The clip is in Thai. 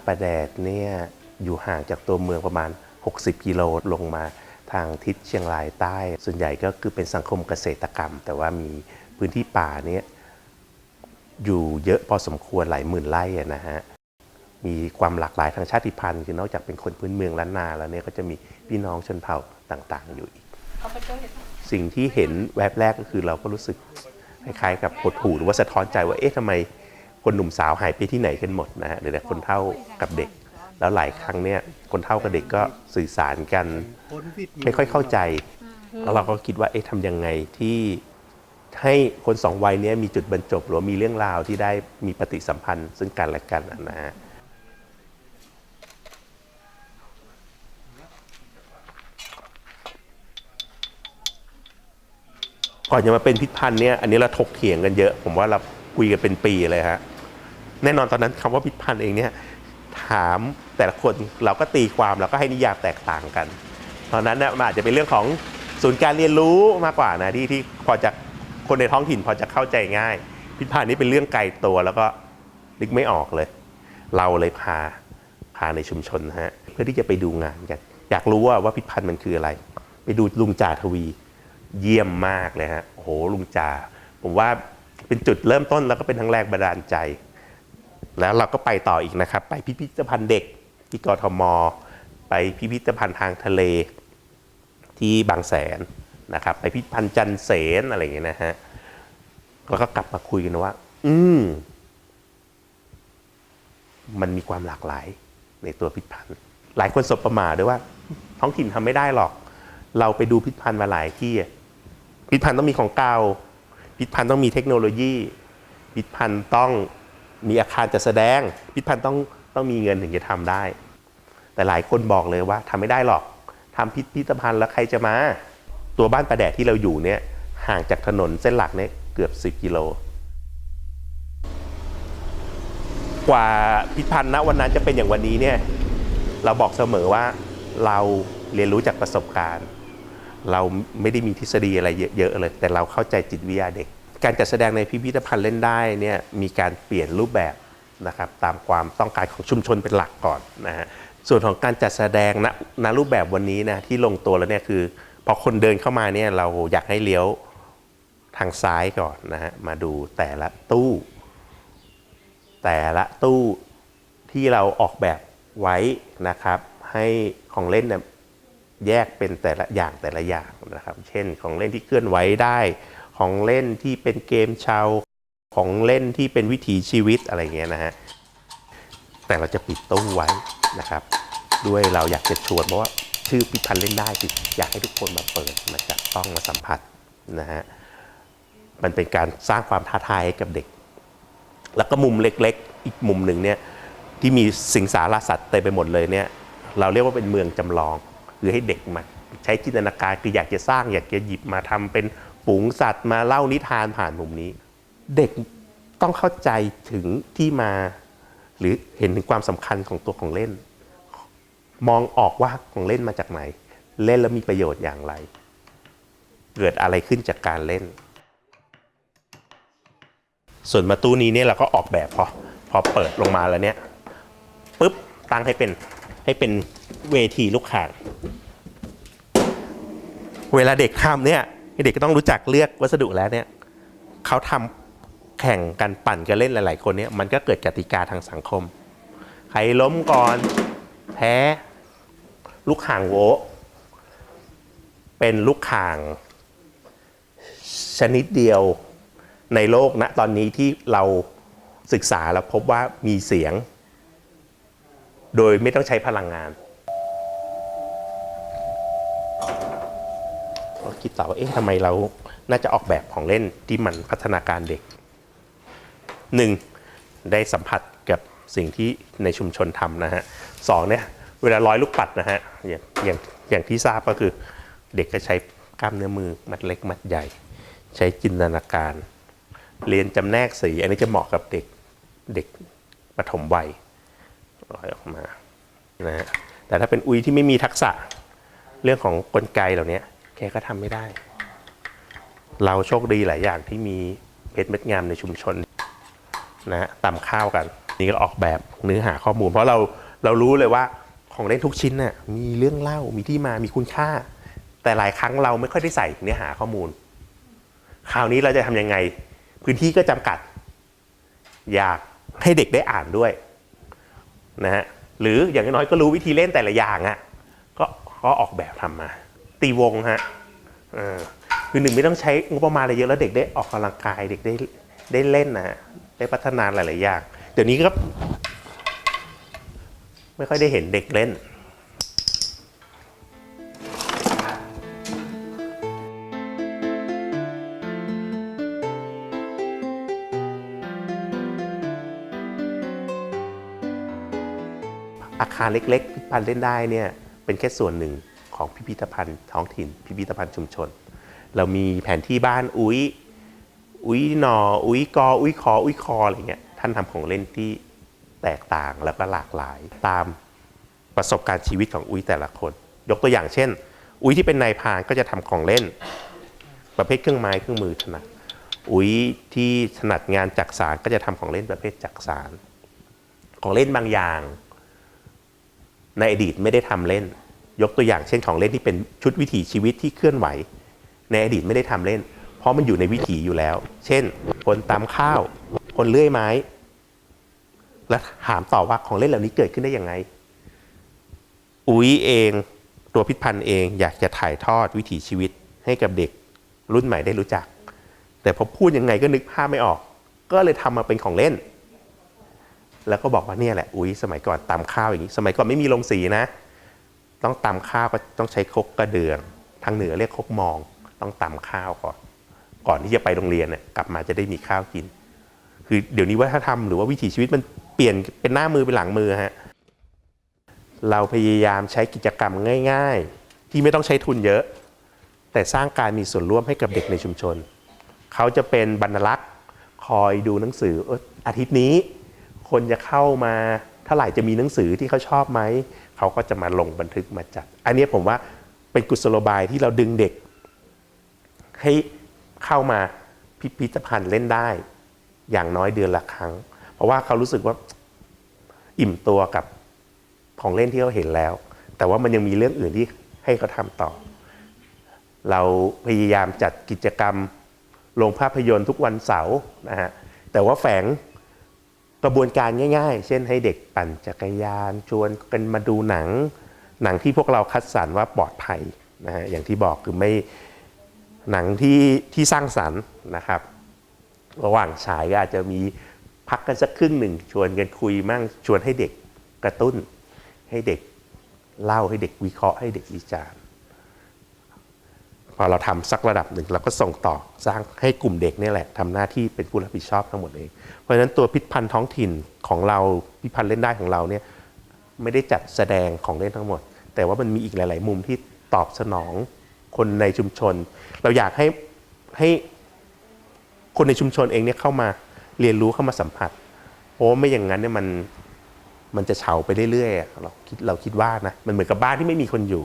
บ้านประแดดเนี่ยอยู่ห่างจากตัวเมืองประมาณ 60 กิโลลงมาทางทิศเชียงรายใต้ ส่วนใหญ่ก็คือเป็นสังคมเกษตรกรรม แต่ว่ามีพื้นที่ป่าเนี่ยอยู่เยอะพอสมควรหลายหมื่นไร่อะนะฮะ มีความหลากหลายทางชาติพันธุ์คือนอกจากเป็นคนพื้นเมืองล้านนาแล้วเนี่ยก็จะมีพี่น้องชนเผ่าต่างๆ อยู่อีก สิ่งที่เห็นแวบแรกก็คือเราก็รู้สึกคล้ายๆกับหดหู่หรือว่าสะท้อนใจว่าเอ๊ะทำไม คนหนุ่มสาวหายไปที่ไหนกันหมดนะฮะหรือแต่คนเฒ่ากับเด็ก แล้วหลายครั้งเนี่ยคนเฒ่ากับเด็กก็สื่อสารกัน ไม่ค่อยเข้าใจ แล้วเราก็คิดว่าเอ๊ะทำยังไงที่ให้คนสองวัยนี้มีจุดบรรจบหรือมีเรื่องราวที่ได้มีปฏิสัมพันธ์ ซึ่งกันและกันนะฮะก่อนจะมาเป็นพิษพันธ์เนี่ยอันนี้เราถกเถียงกันเยอะ ผมว่าเราคุยกันเป็นปีเลยฮะ แน่นอนตอนนั้นคำว่าพิษพันธ์เองเนี่ยถามแต่ละคนเราก็ตีความเราก็ให้นิยามแตกต่างกัน ตอนนั้นเนี่ยมันอาจจะเป็นเรื่องของศูนย์การเรียนรู้มากกว่านะที่ที่พอจะคนในท้องถิ่นพอจะเข้าใจง่าย พิษพันธ์นี่เป็นเรื่องไกลตัวแล้วก็นึกไม่ออกเลย เราเลยพาพาในชุมชนฮะเพื่อที่จะไปดูงานกัน อยากรู้ว่าว่าพิษพันธ์มันคืออะไร ไปดูลุงจ่าทวีเยี่ยมมากเลยฮะโอ้โหลุงจ่าผมว่าเป็นจุดเริ่มต้นแล้วก็เป็นทั้งแรงบันดาลใจ แล้วเราก็ไปต่ออีกนะครับ ไปพิพิธภัณฑ์เด็กที่กทม ไปพิพิธภัณฑ์ทางทะเลที่บางแสนนะครับ ไปพิพิธภัณฑ์จันเสนอะไรอย่างเงี้ยนะฮะแล้วก็กลับมาคุยกันว่า อืมมันมีความหลากหลายในตัวพิพิธภัณฑ์ หลายคนสบประมาทด้วยว่า ท้องถิ่นทำไม่ได้หรอก เราไปดูพิพิธภัณฑ์มาหลายที่ พิพิธภัณฑ์ต้องมีของเก่าพิพิธภัณฑ์ต้องมีเทคโนโลยี พิพิธภัณฑ์ต้อง มีอาคารจัดแสดงพิพิธภัณฑ์ต้องต้องมีเงินถึงจะทำได้ แต่หลายคนบอกเลยว่าทำไม่ได้หรอกทำพิพิธภัณฑ์แล้วใครจะมา ตัวบ้านประแดดที่เราอยู่เนี่ยห่างจากถนนเส้นหลักเนี่ยเกือบ 10 กิโล กว่าพิพิธภัณฑ์ณวันนั้นจะเป็นอย่างวันนี้เนี่ยเราบอกเสมอว่าเราเรียนรู้จากประสบการณ์ เราไม่ได้มีทฤษฎีอะไรเยอะๆเลย แต่เราเข้าใจจิตวิทยาเด็ก การจัดแสดงในพิพิธภัณฑ์เล่นได้เนี่ยมีการเปลี่ยนรูปแบบนะครับตามความต้องการของชุมชนเป็นหลักก่อนนะฮะส่วนของการจัดแสดงณณรูปแบบวันนี้นะที่ลงตัวแล้วเนี่ยคือพอคนเดินเข้ามาเนี่ยเราอยากให้เลี้ยวทางซ้ายก่อนนะฮะมาดูแต่ละตู้ แต่ละตู้ที่เราออกแบบไว้นะครับ ให้ของเล่นเนี่ยแยกเป็นแต่ละอย่างแต่ละอย่างนะครับ เช่นของเล่นที่เคลื่อนไหวได้ ของเล่นที่เป็นเกมชาวของเล่นที่เป็นวิถีชีวิตอะไรเงี้ยนะฮะ แต่เราจะปิดตู้ไว้นะครับ ด้วยเราอยากจะชวนเพราะว่าชื่อพิพันธ์เล่นได้คืออยากให้ทุกคนมาเปิดมาจับต้องมาสัมผัสนะฮะ มันเป็นการสร้างความท้าทายให้กับเด็ก แล้วก็มุมเล็กๆ อีกมุมหนึ่งเนี่ยที่มีสิงสารสัตว์เต็มไปหมดเลยเนี่ยเราเรียกว่าเป็นเมืองจำลอง คือให้เด็กมาใช้จินตนาการคืออยากจะสร้างอยากจะหยิบมาทำเป็น ฝูงสัตว์มาเล่านิทานผ่านมุมนี้ เด็กต้องเข้าใจถึงที่มา หรือเห็นถึงความสำคัญของตัวของเล่น มองออกว่าของเล่นมาจากไหน เล่นแล้วมีประโยชน์อย่างไร เกิดอะไรขึ้นจากการเล่น ส่วนประตูนี้เนี่ยเราก็ออกแบบพอพอเปิดลงมาแล้วเนี่ยปุ๊บตั้งให้เป็นให้เป็นเวทีลูกข่างเวลาเด็กทำเนี่ย เด็กก็ต้องรู้จักเลือกวัสดุแล้วเนี่ยเขาทำแข่งกันปั่นกันเล่นหลาย ๆ คนเนี่ยมันก็เกิดกติกาทางสังคม ใครล้มก่อนแพ้ลูกข่างโวเป็นลูกข่าง ชนิดเดียวในโลกณตอนนี้ที่เราศึกษาแล้วพบว่ามีเสียง โดยไม่ต้องใช้พลังงาน เราคิดต่อว่าเอ๊ะทำไมเราน่าจะออกแบบของเล่นที่มันพัฒนาการเด็กหนึ่งได้สัมผัสกับสิ่งที่ในชุมชนทำนะฮะสองเนี่ยเวลาร้อยลูกปัดนะฮะอย่างอย่างอย่างที่ทราบก็คือเด็กก็ใช้กล้ามเนื้อมือมัดเล็กมัดใหญ่ ใช้จินตนาการ เรียนจำแนกสี อันนี้จะเหมาะกับเด็กเด็กปฐมวัยร้อยออกมานะฮะแต่ถ้าเป็นอุ้ยที่ไม่มีทักษะเรื่องของกลไกเหล่านี้ แกก็ทำไม่ได้ เราโชคดีหลายอย่างที่มีเพชรเม็ดงามในชุมชนนะฮะตำข้าวกัน นี่ก็ออกแบบเนื้อหาข้อมูล เพราะเราเรารู้เลยว่าของเล่นทุกชิ้นน่ะมีเรื่องเล่ามีที่มามีคุณค่า แต่หลายครั้งเราไม่ค่อยได้ใส่เนื้อหาข้อมูล คราวนี้เราจะทำยังไง พื้นที่ก็จำกัด อยากให้เด็กได้อ่านด้วยนะฮะหรืออย่างน้อยก็รู้วิธีเล่นแต่ละอย่างอะ่ะก็ก็ออกแบบทำมา ตีวงฮะคือหนึ่งไม่ต้องใช้งบประมาณอะไรเยอะแล้วเด็กได้ออกกำลังกายเด็กได้ได้เล่นนะฮะได้พัฒนาหลาย ๆ อย่าง เดี๋ยวนี้ก็ไม่ค่อยได้เห็นเด็กเล่นอาคารเล็กๆพิพิธภัณฑ์เล่นได้เนี่ยเป็นแค่ส่วนหนึ่ง ของพิพิธภัณฑ์ท้องถิ่น พิพิธภัณฑ์ชุมชน เรามีแผนที่บ้านอุ้ยอุ้ยหนออุ้ยกออุ้ยคออุ้ยคออะไรเงี้ยท่านทำของเล่นที่แตกต่างแล้วก็หลากหลายตามประสบการณ์ชีวิตของอุ้ยแต่ละคน ยกตัวอย่างเช่น อุ้ยที่เป็นนายพานก็จะทำของเล่น ประเภทเครื่องไม้เครื่องมือถนัดอุ้ยที่ถนัดงานจักสารก็จะทำของเล่นประเภทจักสาร ของเล่นบางอย่าง ในอดีตไม่ได้ทำเล่น ยกตัวอย่างเช่นของเล่นที่เป็นชุดวิถีชีวิตที่เคลื่อนไหว ในอดีตไม่ได้ทำเล่น เพราะมันอยู่ในวิถีอยู่แล้ว เช่น คนตำข้าว คนเลื่อยไม้ แล้วถามต่อว่าของเล่นเหล่านี้เกิดขึ้นได้ยังไง อุ้ยเองตัวพิษพันธ์เองอยากจะถ่ายทอดวิถีชีวิตให้กับเด็กรุ่นใหม่ได้รู้จัก แต่พอพูดยังไงก็นึกภาพไม่ออก ก็เลยทำมาเป็นของเล่น แล้วก็บอกว่าเนี่ยแหละอุ้ยสมัยก่อนตำข้าวอย่างนี้ สมัยก่อนไม่มีโรงสีนะ ต้องตำข้าวก็ต้องใช้ครกกระเดือง ทางเหนือเรียกครกมอง ต้องตำข้าวก่อน ก่อนที่จะไปโรงเรียนเนี่ยกลับมาจะได้มีข้าวกิน คือเดี๋ยวนี้วัฒนธรรมหรือว่าวิถีชีวิตมันเปลี่ยนเป็นหน้ามือเป็นหลังมือฮะเราพยายามใช้กิจกรรมง่าย ๆ ที่ไม่ต้องใช้ทุนเยอะ แต่สร้างการมีส่วนร่วมให้กับเด็กในชุมชน เขาจะเป็นบรรลักษ์คอยดูหนังสืออาทิตย์นี้ คนจะเข้ามา ท่าไหร่จะมีหนังสือที่เขาชอบไหมเขาก็จะมาลงบันทึกมาจัด อันนี้ผมว่าเป็นกุศโลบายที่เราดึงเด็ก ให้เข้ามาพิพิธภัณฑ์เล่นได้ อย่างน้อยเดือนละครั้ง เพราะว่าเขารู้สึกว่าอิ่มตัวกับของเล่นที่เขาเห็นแล้ว แต่ว่ามันยังมีเรื่องอื่นที่ให้เขาทำต่อ เราพยายามจัดกิจกรรมโรงภาพยนตร์ทุกวันเสาร์นะฮะแต่ว่าแฝง กระบวนการง่าย ๆ เช่นให้เด็กปั่นจักรยาน ชวนกันมาดูหนัง หนังที่พวกเราคัดสรรว่าปลอดภัยนะฮะอย่างที่บอกคือไม่หนังที่ที่สร้างสรรค์นะครับ ระหว่างฉายก็อาจจะมีพักกันสักครึ่งหนึ่ง ชวนกันคุยมั่งชวนให้เด็กกระตุ้น ให้เด็กเล่าให้เด็กวิเคราะห์ให้เด็กวิจารณ์ อเราทำสักระดับหนึ่งเราก็ส่งต่อสร้างให้กลุ่มเด็กนี่แหละทำหน้าที่เป็นผู้รับผิดชอบทั้งหมดเอง เพราะฉะนั้นตัวพิพิธภัณฑ์ท้องถิ่นของเราพิพิธภัณฑ์เล่นได้ของเราเนี่ยไม่ได้จัดแสดงของเล่นทั้งหมด แต่ว่ามันมีอีกหลาย ๆ มุมที่ตอบสนองคนในชุมชน เราอยากให้ให้คนในชุมชนเองเนี่ยเข้ามาเรียนรู้เข้ามาสัมผัสเพราะไม่อย่างนั้นเนี่ยมันมันจะเฉาไปเรื่อยๆเราคิดเราคิดว่านะมันเหมือนกับบ้านที่ไม่มีคนอยู่